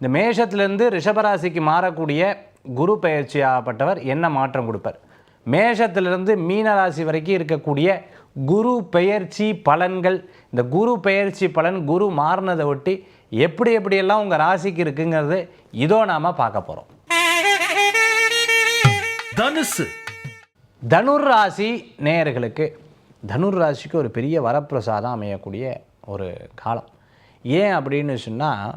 இந்த மேஷத்திலிருந்து ரிஷபராசிக்கு மாறக்கூடிய குரு பெயர்ச்சி ஆகப்பட்டவர் என்ன மாற்றம் கொடுப்பார்? மேஷத்திலிருந்து மீன ராசி வரைக்கும் இருக்கக்கூடிய குரு பெயர்ச்சி பலன்கள் இந்த குரு பெயர்ச்சி பலன் குரு மாறினதை ஒட்டி எப்படி எப்படியெல்லாம் உங்கள் ராசிக்கு இருக்குங்கிறது இதோ நாம் பார்க்க போகிறோம் தனுசு. தனுர் ராசி நேயர்களுக்கு தனுர் ராசிக்கு ஒரு பெரிய வரப்பிரசாதம் அமையக்கூடிய ஒரு காலம். ஏன் அப்படின்னு சொன்னால்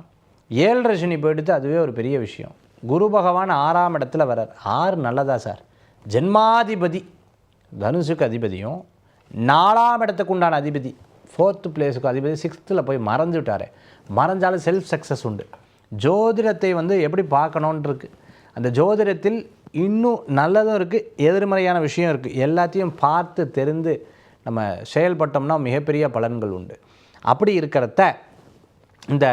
ஏழரை சனி போயிடுத்து அதுவே ஒரு பெரிய விஷயம். குரு பகவான் ஆறாம் இடத்துல வரார் ஆறு நல்லதா சார்? ஜென்மாதிபதி தனுசுக்கு அதிபதியும் நாலாம் இடத்துக்கு உண்டான அதிபதி ஃபோர்த்து பிளேஸுக்கு அதிபதி சிக்ஸ்த்தில் போய் மறைஞ்சு விட்டார். மறைஞ்சாலும் செல்ஃப் சக்ஸஸ் உண்டு. ஜோதிடத்தை வந்து எப்படி பார்க்கணுன்ட்டுருக்கு அந்த ஜோதிடத்தில் இன்னும் நல்லதும் இருக்குது எதிர்மறையான விஷயம் இருக்குது எல்லாத்தையும் பார்த்து தெரிந்து நம்ம செயல்பட்டோம்னா மிகப்பெரிய பலன்கள் உண்டு. அப்படி இருக்கிறத இந்த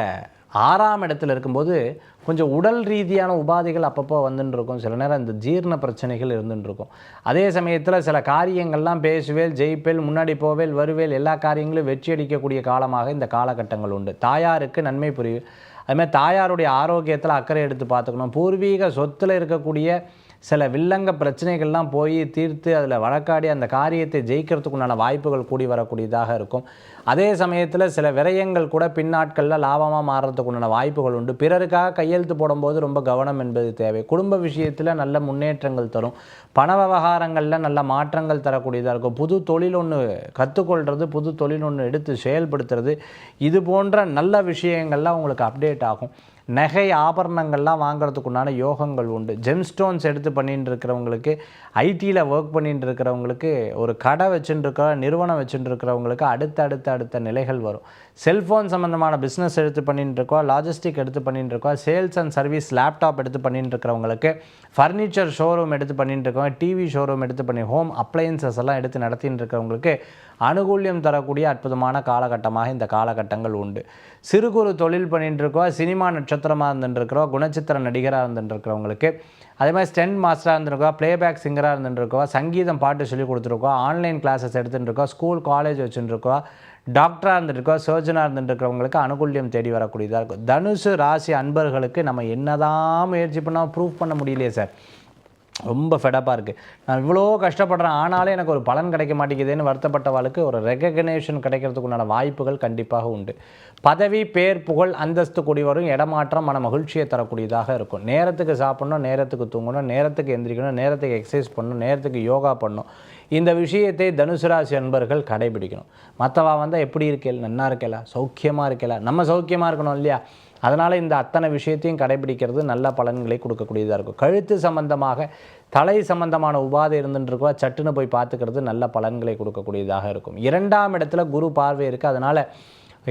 ஆறாம் இடத்துல இருக்கும்போது கொஞ்சம் உடல் ரீதியான உபாதைகள் அப்பப்போ வந்துன்னு இருக்கும் சில நேரம் இந்த ஜீரண பிரச்சனைகள் இருந்துட்டு இருக்கும் அதே சமயத்தில் சில காரியங்கள்லாம் பேசுவேல் ஜெயிப்பேல் முன்னாடி போவேல் வருவேல் எல்லா காரியங்களும் வெற்றி அடிக்கக்கூடிய காலமாக இந்த காலகட்டங்கள் உண்டு. தாயாருக்கு நன்மை புரியும். அதுமாதிரி தாயாருடைய ஆரோக்கியத்தில் அக்கறை எடுத்து பார்த்துக்கணும். பூர்வீக சொத்தில் இருக்கக்கூடிய சில வில்லங்க பிரச்சனைகள்லாம் போய் தீர்த்து அதில் வழக்காடி அந்த காரியத்தை ஜெயிக்கிறதுக்குண்டான வாய்ப்புகள் கூடி வரக்கூடியதாக இருக்கும். அதே சமயத்தில் சில விரயங்கள் கூட பின்னாட்களில் லாபமாக மாறுறதுக்குண்டான வாய்ப்புகள் உண்டு. பிறருக்காக கையெழுத்து போடும்போது ரொம்ப கவனம் என்பது தேவை. குடும்ப விஷயத்தில் நல்ல முன்னேற்றங்கள் தரும். பண விவகாரங்களில் நல்ல மாற்றங்கள் தரக்கூடியதாக இருக்கும். புது தொழில் ஒன்று கற்றுக்கொள்கிறது புது தொழில் ஒன்று எடுத்து செயல்படுத்துறது இது போன்ற நல்ல விஷயங்கள்லாம் உங்களுக்கு அப்டேட் ஆகும். நகை ஆபரணங்கள்லாம் வாங்குறதுக்குண்டான யோகங்கள் உண்டு. ஜெம்ஸ்டோன்ஸ் எடுத்து பண்ணிட்டு இருக்கிறவங்களுக்கு ஐடியில் ஒர்க் பண்ணிட்டு இருக்கிறவங்களுக்கு ஒரு கடை வச்சுட்டு இருக்கிற நிறுவனம் வச்சுட்டு இருக்கிறவங்களுக்கு அடுத்த அடுத்த அடுத்த நிலைகள் வரும். செல்ஃபோன் சம்மந்தமான பிஸ்னஸ் எடுத்து பண்ணிட்டு இருக்கோம் லாஜிஸ்டிக் எடுத்து பண்ணிட்டு இருக்கோம் சேல்ஸ் அண்ட் சர்வீஸ் லேப்டாப் எடுத்து பண்ணிட்டு இருக்கிறவங்களுக்கு ஃபர்னிச்சர் ஷோரூம் எடுத்து பண்ணிட்டு இருக்கோம் டிவி ஷோரூம் எடுத்து பண்ணி ஹோம் அப்ளையன்சஸ் எல்லாம் எடுத்து நடத்திட்டு இருக்கிறவங்களுக்கு அனுகூல்யம் தரக்கூடிய அற்புதமான காலகட்டமாக இந்த காலகட்டங்கள் உண்டு. சிறு குறு தொழில் பண்ணிட்டு இருக்கோம் சினிமா நட்சத்திரமாக இருந்துட்டுருக்கிறோம் குணச்சித்திர நடிகராக இருந்துட்டுருக்கிறவங்களுக்கு அதே மாதிரி ஸ்டென்ட் மாஸ்டராக இருந்திருக்கோம் ப்ளேபேக் சிங்கராக இருந்துட்டுருக்கோம் சங்கீதம் பாட்டு சொல்லி கொடுத்துருக்கோம் ஆன்லைன் கிளாஸஸ் எடுத்துகிட்டு இருக்கோம் ஸ்கூல் காலேஜ் வச்சுட்டுருக்கோம் டாக்டராக இருந்துருக்கோம் சர்ஜனாக இருந்துட்டுருக்கிறவங்களுக்கு அனுகூல்யம் தேடி வரக்கூடியதாக இருக்கும். தனுசு ராசி அன்பர்களுக்கு நம்ம என்னதான் முயற்சி பண்ணால் ப்ரூவ் பண்ண முடியலையே சார் ரொம்ப ஃபெடப்பாக இருக்குது நான் இவ்வளோ கஷ்டப்படுறேன் ஆனாலும் எனக்கு ஒரு பலன் கிடைக்க மாட்டேங்குதுன்னு வருத்தப்பட்டவாளுக்கு ஒரு ரெகக்னேஷன் கிடைக்கிறதுக்கு உண்டான வாய்ப்புகள் கண்டிப்பாக உண்டு. பதவி பேர் புகழ் அந்தஸ்து கூடி வரும். இடமாற்றம் மன மகிழ்ச்சியை தரக்கூடியதாக இருக்கும். நேரத்துக்கு சாப்பிட்ணும் நேரத்துக்கு தூங்கணும் நேரத்துக்கு எந்திரிக்கணும் நேரத்துக்கு எக்ஸசைஸ் பண்ணணும் நேரத்துக்கு யோகா பண்ணணும். இந்த விஷயத்தை தனுசு ராசி அன்பர்கள் கடைபிடிக்கணும். மற்றவா வந்தால் எப்படி இருக்கேள்? நன்னா இருக்கல சௌக்கியமாக இருக்கல நம்ம சௌக்கியமாக இருக்கணும் இல்லையா? அதனால் இந்த அத்தனை விஷயத்தையும் கடைபிடிக்கிறது நல்ல பலன்களை கொடுக்கக்கூடியதாக இருக்கும். கழுத்து சம்பந்தமாக தலை சம்பந்தமான உபாதை இருந்துருக்கோ சட்டுன்னு போய் பார்த்துக்கிறது நல்ல பலன்களை கொடுக்கக்கூடியதாக இருக்கும். இரண்டாம் இடத்துல குரு பார்வை இருக்குது அதனால்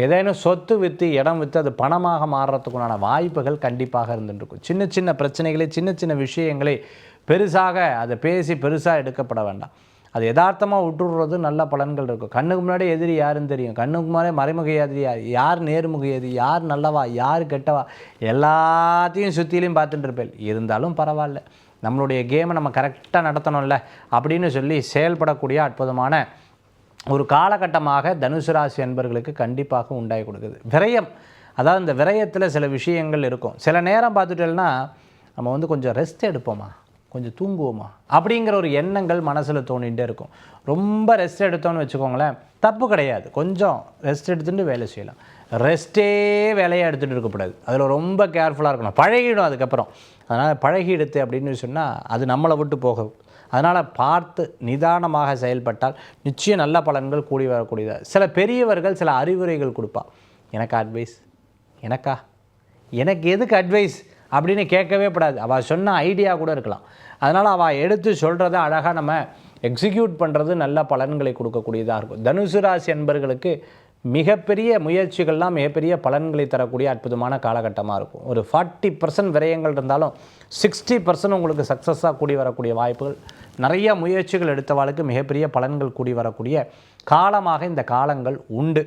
ஏதேனும் சொத்து விற்று இடம் விற்று அது பணமாக மாறுறதுக்குண்டான வாய்ப்புகள் கண்டிப்பாக இருந்துருக்கும். சின்ன சின்ன பிரச்சனைகளை சின்ன சின்ன விஷயங்களை பெருசாக அதை பேசி பெருசாக எடுக்கப்பட வேண்டாம். அது யதார்த்தமாக விட்டுடுறது நல்ல பலன்கள் இருக்கும். கண்ணுக்கு முன்னாடி எதிரி யாருன்னு தெரியும். கண்ணுக்கு முன்னாடி மறைமுக எதிரி யார்? யார் நேர்முக எதிரி? யார் நல்லவா? யார் கெட்டவா? எல்லாத்தையும் சுற்றிலையும் பார்த்துட்டு இருப்பேன். இருந்தாலும் பரவாயில்ல. நம்மளுடைய கேமை நம்ம கரெக்டாக நடத்தணும்ல அப்படின்னு சொல்லி செயல்படக்கூடிய அற்புதமான ஒரு காலகட்டமாக தனுசு ராசி என்பர்களுக்கு கண்டிப்பாக உண்டாகி கொடுக்குது. விரயம். அதாவது இந்த விரயத்தில் சில விஷயங்கள் இருக்கும். சில நேரம் பார்த்துட்டோம்னா நம்ம வந்து கொஞ்சம் ரெஸ்ட் எடுப்போமா? கொஞ்சம் தூங்குவோமா? அப்படிங்கிற ஒரு எண்ணங்கள் மனசில் தோணிகிட்டே இருக்கும். ரொம்ப ரெஸ்ட் எடுத்தோன்னு வச்சுக்கோங்களேன் தப்பு கிடையாது. கொஞ்சம் ரெஸ்ட் எடுத்துகிட்டு வேலை செய்யலாம். ரெஸ்ட்டே வேலையாக எடுத்துகிட்டு இருக்கக்கூடாது. அதில் ரொம்ப கேர்ஃபுல்லாக இருக்கணும். பழகிடும் அதுக்கப்புறம். அதனால் பழகிடுத்து அப்படின்னு சொன்னால் அது நம்மளை விட்டு போக அதனால் பார்த்து நிதானமாக செயல்பட்டால் நிச்சயம் நல்ல பலன்கள் கூடி வரக்கூடியது. சில பெரியவர்கள் சில அறிவுரைகள் கொடுப்பா. எனக்கு அட்வைஸ் எனக்கா? எனக்கு எதுக்கு அட்வைஸ் அப்படின்னு கேட்கவே கூடாது அவள் சொன்ன ஐடியா கூட இருக்கலாம். அதனால் அவள் எடுத்து சொல்கிறத அழகாக நம்ம எக்ஸிக்யூட் பண்ணுறது நல்ல பலன்களை கொடுக்கக்கூடியதாக இருக்கும். தனுசு ராசி என்பர்களுக்கு மிகப்பெரிய முயற்சிகள்லாம் மிகப்பெரிய பலன்களை தரக்கூடிய அற்புதமான காலகட்டமாக இருக்கும். ஒரு ஃபார்ட்டி பர்சன்ட் விரயங்கள் இருந்தாலும் சிக்ஸ்டி பர்சன்ட் உங்களுக்கு சக்ஸஸாக கூடி வரக்கூடிய வாய்ப்புகள். நிறைய முயற்சிகள் எடுத்தவாளுக்கு மிகப்பெரிய பலன்கள் கூடி வரக்கூடிய காலமாக இந்த காலங்கள் உண்டு.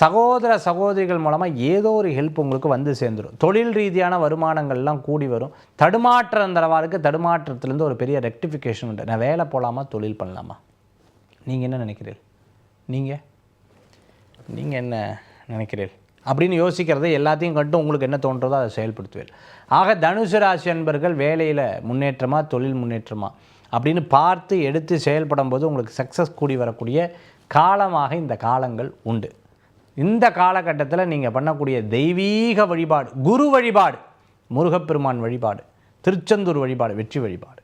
சகோதர சகோதரிகள் மூலமாக ஏதோ ஒரு ஹெல்ப் உங்களுக்கு வந்து சேர்ந்துடும் தொழில் ரீதியான வருமானங்கள்லாம் கூடி வரும். தடுமாற்றம் தரவாளுக்கு தடுமாற்றத்துலேருந்து ஒரு பெரிய ரெக்டிஃபிகேஷன் உண்டு. நான் வேலை போகலாமா தொழில் பண்ணலாமா? நீங்கள் என்ன நினைக்கிறீர்கள்? நீங்கள் நீங்கள் என்ன நினைக்கிறீர்கள்? அப்படின்னு யோசிக்கிறதை எல்லாத்தையும் கண்டு உங்களுக்கு என்ன தோன்றதோ அதை செயல்படுத்துவேன் ஆக தனுசு ராசி அன்பர்கள் வேலையில் முன்னேற்றமா தொழில் முன்னேற்றமா அப்படின்னு பார்த்து எடுத்து செயல்படும் போது உங்களுக்கு சக்ஸஸ் கூடி வரக்கூடிய காலமாக இந்த காலங்கள் உண்டு. இந்த காலகட்டத்தில் நீங்கள் பண்ணக்கூடிய தெய்வீக வழிபாடு குரு வழிபாடு முருகப்பெருமான் வழிபாடு திருச்செந்தூர் வழிபாடு வெற்றி வழிபாடு.